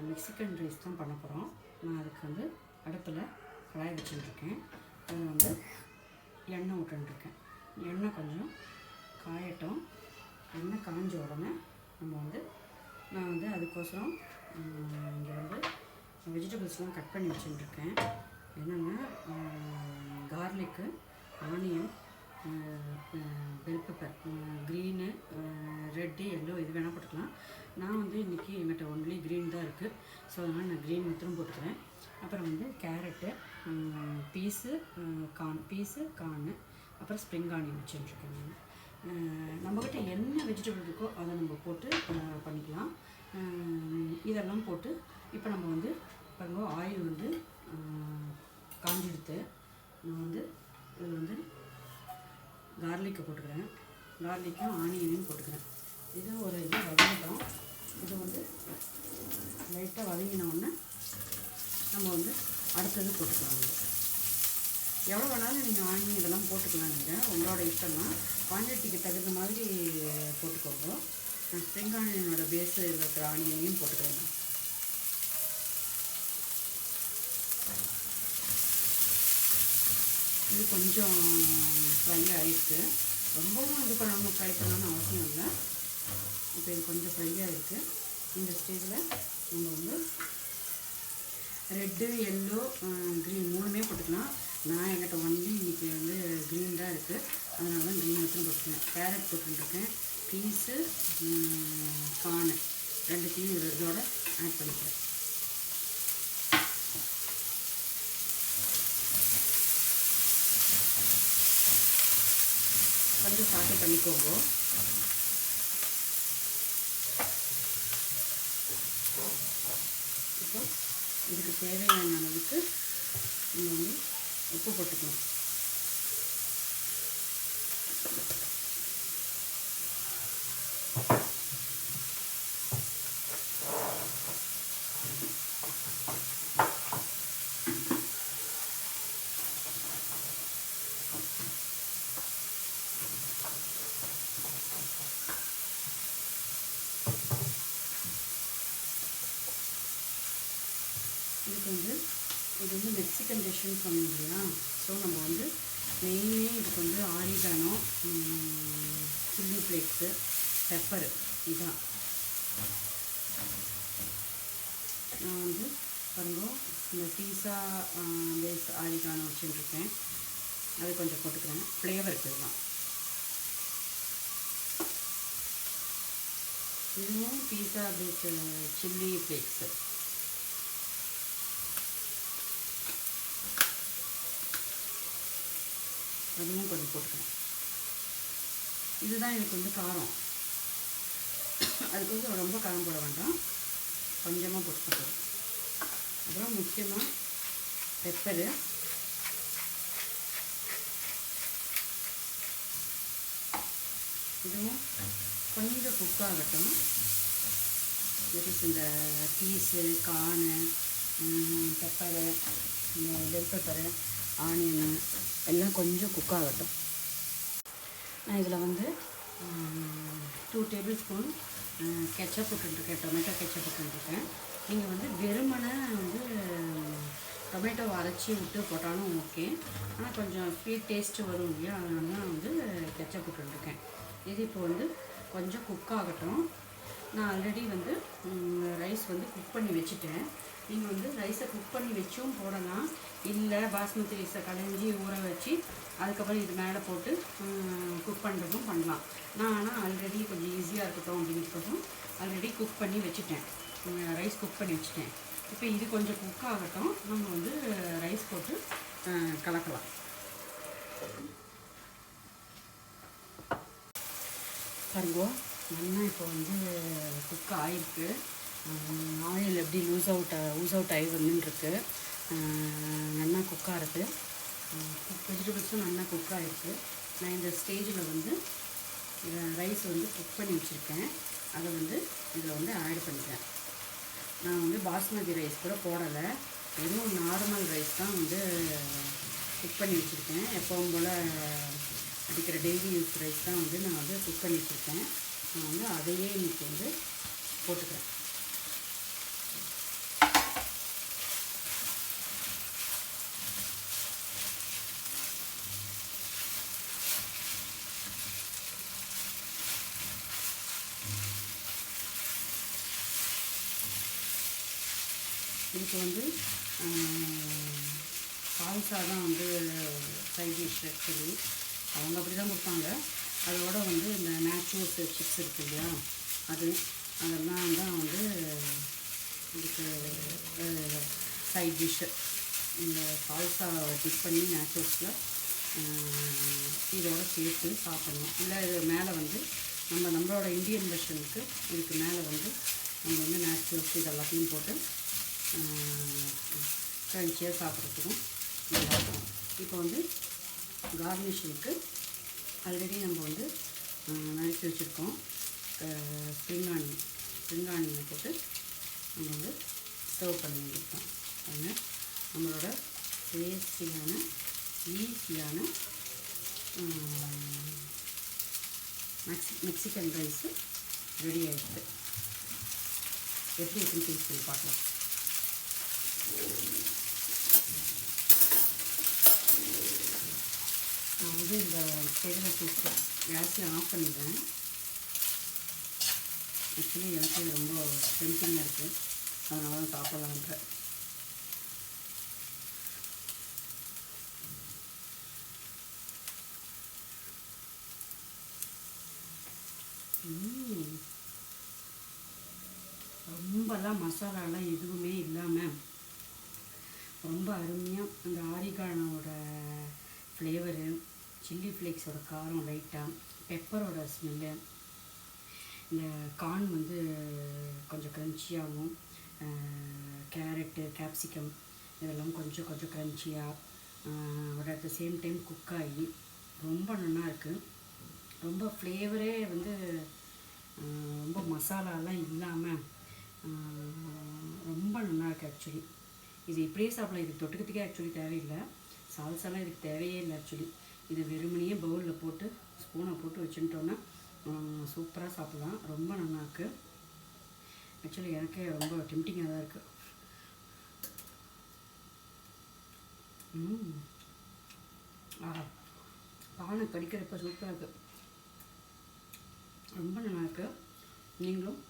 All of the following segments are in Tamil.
மெக்சிகன் ரைஸ் தான் பண்ண போகிறோம் நான் அதுக்கு வந்து அடுப்பில் கடாய் வச்சுட்டுருக்கேன் அதில் வந்து எண்ணெய் விட்டுருக்கேன் எண்ணெய் கொஞ்சம் காயட்டும். எண்ணெய் காஞ்ச உடனே நம்ம வந்து நான் வந்து அதுக்கோசரம் இங்கே வந்து வெஜிடபிள்ஸ்லாம் கட் பண்ணி வச்சுட்டுருக்கேன் என்னென்னா garlic onion bell pepper green red yellow இது வேணால் போட்டுக்கலாம். நான் வந்து இன்றைக்கி எங்கிட்ட ஒன்லி க்ரீன் தான் இருக்குது ஸோ அதனால் நான் க்ரீன் மாத்திரம் போட்டுக்கிறேன். அப்புறம் வந்து carrot peas corn peas corn அப்புறம் ஸ்ப்ரிங் ஆனியன் வச்சுட்டுருக்கேன் நான். நம்மக்கிட்ட என்ன வெஜிடபிள் இருக்கோ அதை நம்ம போட்டு பண்ணிக்கலாம். இதெல்லாம் போட்டு இப்போ நம்ம வந்து பாருங்க ஆயில் வந்து அஹ் காஞ்செடுத்து நான் வந்து இது வந்து கார்லிக்கை போட்டுக்கிறேன். கார்லிக்கும் ஆனியனையும் போட்டுக்கிறேன். இது ஒரு இது வதங்கிட்டோம். இது வந்து லைட்டாக வதங்கினோடனே நம்ம வந்து அடுத்தது போட்டுக்கலாம் எவ்வளோ வேணாலும் நீங்கள் ஆனியன் இதெல்லாம் போட்டுக்கலாம் நீங்கள் உங்களோட இஷ்டம் தான் குவான்டிட்டிக்கு தகுந்த மாதிரி போட்டுக்கோங்க. நான் ஸ்ப்ரிங் ஆனியனோட பேஸு இருக்கிற ஆனியனையும் போட்டுக்கிறேன் இது கொஞ்சம் ஃப்ரை ஆகிருக்கு ரொம்பவும் இது பண்ணணும் ஃப்ரை பண்ணணும்னு அவசியம் இல்லை. இப்போ இது கொஞ்சம் ஃப்ரையாக இருக்குது இந்த ஸ்டேஜில் நம்ம வந்து ரெட்டு எல்லோ க்ரீன் மூணுமே போட்டுக்கலாம். நான் என்கிட்ட ஒன்லி இன்றைக்கி வந்து க்ரீன் தான் இருக்குது அதனால தான் க்ரீன் மட்டும் போட்டுருக்கேன் கேரட் போட்டுருக்கேன். பீஸு கானு ரெண்டுத்தையும் இது- இதோட ஆட் பண்ணிக்கிறேன். வந்து சாட்டை பண்ணிக்கோங்க. இப்போ இதுக்கு தேவையான அளவுக்கு நம்ம வந்து உப்பு போட்டுக்கலாம். இதுக்கு வந்து இது வந்து மெக்சிகன் டிஷ்ஷுன்னு சொன்னோம் இல்லையா? ஸோ நம்ம வந்து மெயினே இதுக்கு வந்து ஆரிகானோ சில்லி ஃப்ளேக்ஸு பெப்பரு இதுதான் நான் வந்து பாருங்க இந்த பீஸா பேஸ் ஆரிகானோ வச்சுட்டுருக்கேன் அது கொஞ்சம் போட்டுக்கிறேன். ஃப்ளேவருக்கு இதுதான். இதுவும் பீஸா பேஸ் சில்லி ஃப்ளேக்ஸு அதுவும் கொஞ்சம் போட்டுக்கிறேன் இதுதான் எனக்கு வந்து காரம். அதுக்கு வந்து ரொம்ப காரம் போட வேண்டாம். கொஞ்சமாக போட்டுக்கிறது அப்புறம் முக்கியமாக பெப்பரு. இதுவும் கொஞ்சம் குக் ஆகட்டும். இந்த பீஸு கானு பெப்பரு இந்த பெல் பெப்பரு ஆனியனு எல்லாம் கொஞ்சம் குக் ஆகட்டும். நான் இதில் வந்து டூ டேபிள் ஸ்பூன் கெச்சப் போட்டுருக்கேன் டொமேட்டோ கெச்சப் போட்டுருக்கேன் நீங்கள் வந்து வெறுமனை வந்து டொமேட்டோ அரைச்சி விட்டு போட்டாலும் ஓகே ஆனால் கொஞ்சம் ஸ்வீட் டேஸ்ட்டு வரும் இல்லையா அதனால தான் வந்து கெச்சப் போட்டுருக்கேன் இது இப்போ வந்து கொஞ்சம் குக் ஆகட்டும். நான் ஆல்ரெடி வந்து ரைஸ் வந்து குக் பண்ணி வச்சுட்டேன். நீங்கள் வந்து ரைஸை குக் பண்ணி வச்சும் போடலாம். இல்லை பாஸ்மதி ரைஸை கலைஞ்சி ஊற வச்சு அதுக்கப்புறம் இது மேலே போட்டு குக் பண்ணுறதும் பண்ணலாம். நான் ஆனால் ஆல்ரெடி கொஞ்சம் ஈஸியாக இருக்கட்டும் அப்படிங்கிறதுக்கும் ஆல்ரெடி குக் பண்ணி வச்சுட்டேன். ரைஸ் குக் பண்ணி வச்சுட்டேன். இப்போ இது கொஞ்சம் குக் ஆகட்டும். நம்ம வந்து ரைஸ் போட்டு கலக்கலாம். பாருங்க. நல்லா இப்போ வந்து குக் ஆயிருக்கு. ஆயில் எப்படி லூஸ் அவுட் லூஸ் அவுட் ஆகி வந்துட்டுருக்கு நல்லா குக்காக இருக்குது வெஜிடபிள்ஸும் நல்லா குக் ஆகிருக்கு நான் இந்த ஸ்டேஜில் வந்து ரைஸ் வந்து குக் பண்ணி வச்சுருக்கேன். அதை வந்து இதில் வந்து ஆட் பண்ணிட்டேன் நான் வந்து பாஸ்மதி ரைஸ் கூட போடலை. வெறும் நார்மல் ரைஸ் தான் வந்து குக் பண்ணி வச்சுருக்கேன். எப்பவும் போல் அடிக்கிற டெய்லி யூஸ் ரைஸ் தான் வந்து நான் வந்து குக் பண்ணி வச்சுருக்கேன். நான் வந்து அதையே இன்றைக்கி வந்து போட்டுக்கிறேன். இதுக்கு வந்து பால்சா தான் வந்து சைட் டிஷ் ஆக்சுவலி அவங்க அப்படி தான் கொடுப்பாங்க அதோட வந்து இந்த நேச்சுரல்ஸ் சிப்ஸ் இருக்கு இல்லையா? அது அதெல்லாம் தான் வந்து இதுக்கு சைட் டிஷ்ஷு இந்த பால்சா டிப் பண்ணி நேச்சுரல்ஸில் இதோட சேர்த்து சாப்பிடணும். இல்லை இது மேலே வந்து நம்ம நம்மளோட இந்தியன் வெர்ஷனுக்கு இதுக்கு மேலே வந்து நம்ம வந்து நேச்சுரல்ஸ் இது எல்லாத்தையும் போட்டு க்ரன்ச்சியாக சாப்பிட்றதுக்கும் நல்லாயிருக்கும். இப்போ வந்து கார்னிஷனுக்கு ஆல்ரெடி நம்ம வந்து நறுக்கி வச்சுருக்கோம். ஸ்ப்ரிங் ஆனியன் ஸ்ப்ரிங் ஆனியனை போட்டு நம்ம வந்து சர்வ் பண்ணி வச்சுருக்கோம் அதனால் நம்மளோட டேஸ்டியான ஈஸியான மெக்சி மெக்சிகன் ரைஸு ரெடி ஆகிடுது எப்படி இருக்குன்னு டேஸ்ட் பண்ணி பார்க்கலாம் நான் வந்து இந்த ஸ்டேஜில் டேஸ்ட்டு கேஸை ஆஃப் பண்ணிடுறேன். ஆக்சுவலி எனக்கு இது ரொம்ப டென்ஷனாக இருக்குது அதனால தான் சாப்பிட்லான்றேன் ரொம்பலாம் மசாலாலாம் எதுவுமே இல்லாமல் ரொம்ப அருமையாக அந்த ஆரிகானோட ஃப்ளேவரு சில்லி ஃப்ளேக்ஸோட காரம் லைட்டாக பெப்பரோட ஸ்மெல்லு. இந்த கார்ன் வந்து கொஞ்சம் க்ரன்ச்சியாகவும் கேரட்டு கேப்சிகம் இதெல்லாம் கொஞ்சம் கொஞ்சம் க்ரன்ச்சியாக but at the same time cook ஆகி ரொம்ப நல்லா இருக்குது ரொம்ப ஃப்ளேவரே வந்து ரொம்ப மசாலாலாம் இல்லாமல் ரொம்ப நல்லா இருக்குது ஆக்சுவலி. இது இப்படியே சாப்பிடலாம். இது தொட்டுக்கிறதுக்கே ஆக்சுவலி தேவையில்லை. சால்சாலாம் இதுக்கு தேவையே இல்லை ஆக்சுவலி. இது வெறுமனையே பவுலில் போட்டு ஸ்பூனை போட்டு வச்சுட்டோன்னா சூப்பராக சாப்பிட்லாம். ரொம்ப நல்லா ஆக்சுவலி எனக்கே ரொம்ப டெம்டிங்காக தான் இருக்குது ஆஹா. பானை கடிக்கிறப்ப சூப்பராக இருக்குது ரொம்ப நல்லா நீங்களும்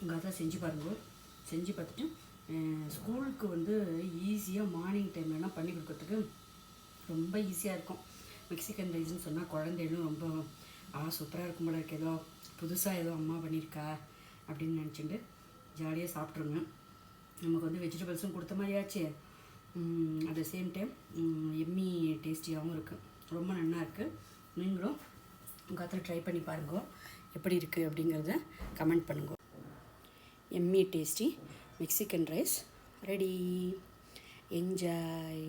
உங்கள் அதை செஞ்சு பாருங்கள் செஞ்சு பார்த்துட்டு ஸ்கூலுக்கு வந்து ஈஸியாக மார்னிங் டைம்லலாம் பண்ணி கொடுக்கறதுக்கு ரொம்ப ஈஸியாக இருக்கும். மெக்சிகன் ரைஸ்னு சொன்னால் குழந்தைகளும் ரொம்ப ஆ சூப்பராக இருக்கும் போல இருக்கு. ஏதோ புதுசாக ஏதோ அம்மா பண்ணியிருக்கா அப்படின்னு நினச்சிட்டு ஜாலியாக சாப்பிட்ருங்க நமக்கு வந்து வெஜிடபிள்ஸும் கொடுத்த மாதிரியாச்சு அட் த சேம் டைம் எம்மி டேஸ்டியாகவும் இருக்குது ரொம்ப நல்லா இருக்குது நீங்களும் உங்கள் அத்தை ட்ரை பண்ணி பாருங்க. எப்படி இருக்குது அப்படிங்கிறத கமெண்ட் பண்ணுங்க. Yummy tasty Mexican rice ready enjoy